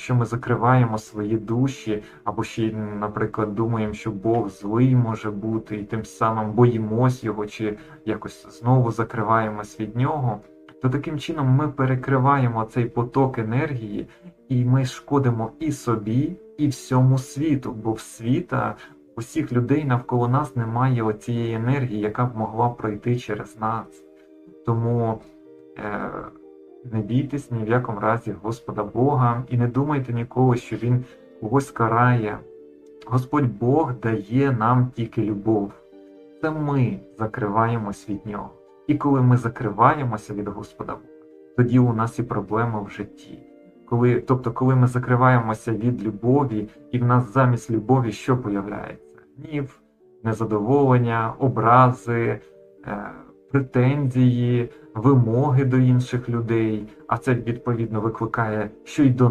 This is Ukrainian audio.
Якщо ми закриваємо свої душі, або ще, наприклад, думаємо, що Бог злий може бути, і тим самим боїмось його, чи якось знову закриваємось від нього, то таким чином ми перекриваємо цей поток енергії, і ми шкодимо і собі, і всьому світу, бо в світа усіх людей навколо нас немає оцієї енергії, яка б могла пройти через нас. Тому е, не бійтесь ні в якому разі Господа Бога і не думайте ніколи, що Він когось карає. Господь Бог дає нам тільки любов. Це ми закриваємось від нього. І коли ми закриваємося від Господа Бога, тоді у нас і проблеми в житті. Коли, тобто, коли ми закриваємося від любові, і в нас замість любові що появляється? Гнів, незадоволення, образи, е, претензії, вимоги до інших людей, а це відповідно викликає, що й до